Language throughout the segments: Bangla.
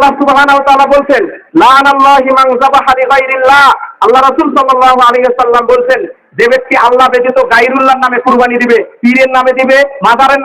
আল্লাহ সুবহানাহু তাআলা বলছেন, লানাল্লাহি মান যাবাহা লিগাইরিল্লাহ। আল্লাহ রাসূল সাল্লাল্লাহু আলাইহি ওয়াসাল্লাম যে ব্যক্তি আল্লাহ ব্যতীত নামে কুরবানি দিবে, পীরের নামে দিবে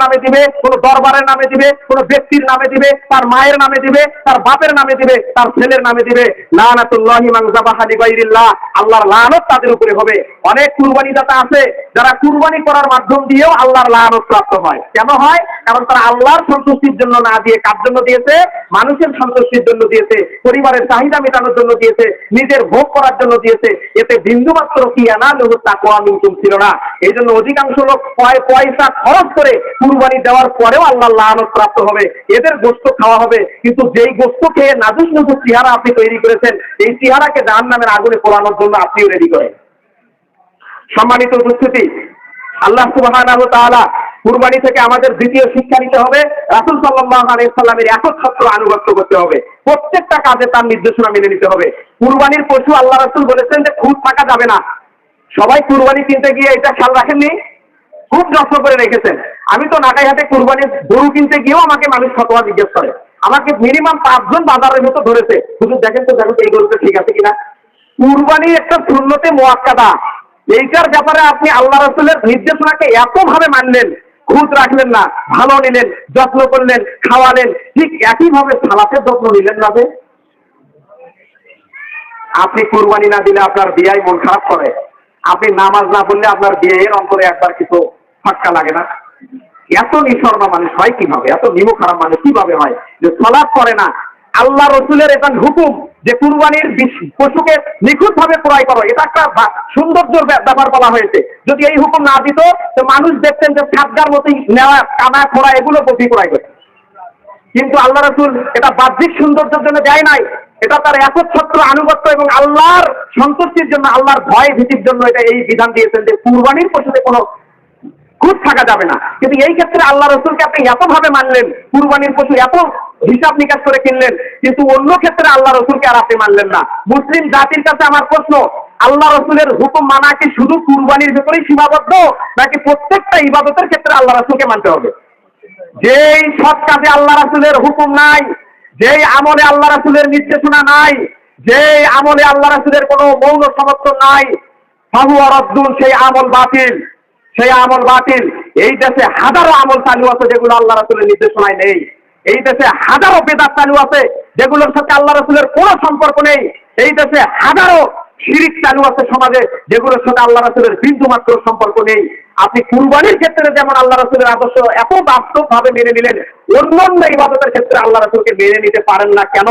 নামে দিবে, কোন দরবারের নামে দিবে, কোন ব্যক্তির নামে দিবে, তার মায়ের নামে দিবে, তার বাপের নামে দিবে, তার ছেলের নামে দিবে, লানাতুল্লাহি মান যাবাহা লিগাইরিল্লাহ। আল্লাহর লানত তাদের উপরে হবে। অনেক কুরবানি দাতা আছে, যারা কুরবানি করার মাধ্যম দিয়েও আল্লাহর লানত প্রাপ্ত হয়। কেন হয়? কারণ তারা আল্লাহর সন্তুষ্টির জন্য না দিয়ে কার জন্য দিয়েছে? মানুষের সন্তুষ্টির জন্য দিয়েছে, পরিবারের চাহিদা মেটানোর জন্য দিয়েছে, নিজের ভোগ করার জন্য দিয়েছে। এতে বিন্দুমাত্র কি আনা লোক তাকওয়া মিনকুম ছিল না। এই জন্য অধিকাংশ লোক পয় পয়সা খরচ করে কুরবানি দেওয়ার পরেও আল্লাহ লানত প্রাপ্ত হবে। এদের গোস্ত খাওয়া হবে। কিন্তু যেই গোস্ত খেয়ে নাজুস নাজুস চেহারা আপনি তৈরি করেছেন, এই চেহারাকে জাহান নামের আগুনে পোড়ানোর জন্য আপনিও রেডি করেন। সম্মানিত উপস্থিতি, আল্লাহ তাআলা কুরবানি থেকে আমাদের দ্বিতীয় শিক্ষা নিতে হবে। রাসূল সাল্লামের একচ্ছত্র আনুগত্য করতে হবে। প্রত্যেকটা কাজে তার নির্দেশনা মেনে নিতে হবে। কুরবানির পশু আল্লাহ রাসূল বলেছেন যে খুদ থাকা যাবে না। সবাই কুরবানি কিনতে গিয়ে এটা খেয়াল রাখেননি? খুব যত্ন করে রেখেছেন। আমি তো নাকাই হাতে কুরবানির গরু কিনতে গিয়েও আমাকে মানুষ ফতোয়া জিজ্ঞেস করে। আমাকে মিনিমাম পাঁচজন বাজারের মতো ধরেছে। শুধু দেখেন তো দেখো এই গরুটা ঠিক আছে কিনা? কুরবানি একটা শূন্যতে মোয়াক্কাদা। এইটার ব্যাপারে আপনি আল্লাহ রসুলের নির্দেশনাকে এত ভাবে মানলেন খুদ রাখলেন না, ভালো নিলেন, যত্ন করলেন, খাওয়ালেন। ঠিক একইভাবে সালাতের যত্ন নিলেন না আপনি কুরবানি না দিলে আপনার বিয়াই মন খারাপ করে। আপনি নামাজ না পড়লে আপনার বিয়ের অন্তরে একবার কিছু ফাটকা লাগে না। এত নিঃস্বর্ণ মানুষ হয় কীভাবে? এত নিমু খারাপ মানুষ কীভাবে হয়? যে সলাপ করে না। আল্লাহ রসুলের এটা হুকুম। যে কুরবানির পশুকে নিখুঁত ভাবে ক্রয় করো, এটা একটা সৌন্দর্যের ব্যাপার বলা হয়েছে। যদি এই হুকুম না দিত, তো মানুষ দেখতেন যে সাতগার মতোই নেওয়া, কানা, খোড়া, এগুলো বসি ক্রয় করে। কিন্তু আল্লাহ রসুল এটা বাহ্যিক সৌন্দর্যের জন্য দেয় নাই। এটা তার একচ্ছত্র আনুগত্য এবং আল্লাহর সন্তুষ্টির জন্য, আল্লাহর ভয় ভীতির জন্য এটা এই বিধান দিয়েছেন যে কুরবানির পশুতে কোনো খুঁত থাকা যাবে না। কিন্তু এই ক্ষেত্রে আল্লাহ রসুলকে আপনি এতভাবে মানলেন, কুরবানির পশু এত হিসাব নিকাশ করে কিনলেন। কিন্তু অন্য ক্ষেত্রে আল্লাহ রসুলকে আর আপনি মানলেন না। মুসলিম জাতির কাছে আমার প্রশ্ন, আল্লাহ রসুলের হুকুম মানা কি শুধু কুরবানির ভেতরেই সীমাবদ্ধ, নাকি প্রত্যেকটা ইবাদতের ক্ষেত্রে আল্লাহ রসুলকে মানতে হবে? যেই সৎ কাজে আল্লাহ রাসুলের হুকুম নাই, যেই আমলে আল্লাহ রাসুলের নির্দেশনা নাই, যেই আমলে আল্লাহ রাসুলের কোনো মৌন সমর্থন নাই ফাহু রদ্দুল সেই আমল বাতিল, সেই আমল বাতিল। এই দেশে হাজারো আমল চালু আছে যেগুলো আল্লাহ রাসুলের নির্দেশনায় নেই। এই দেশে হাজারো বেদাত চালু আছে, যেগুলোর সাথে আল্লাহ রসুলের কোনো সম্পর্ক নেই। এই দেশে হাজারো শিরিক চালু আছে সমাজে, যেগুলোর সাথে আল্লাহ রসুলের বিন্দু মাত্র সম্পর্ক নেই। আপনি কুরবানির ক্ষেত্রে যেমন আল্লাহ রসুলের আদর্শ এত বাস্তবভাবে মেনে নিলেন অন্য ইবাদতের ক্ষেত্রে আল্লাহ রসুলকে মেনে নিতে পারেন না কেন?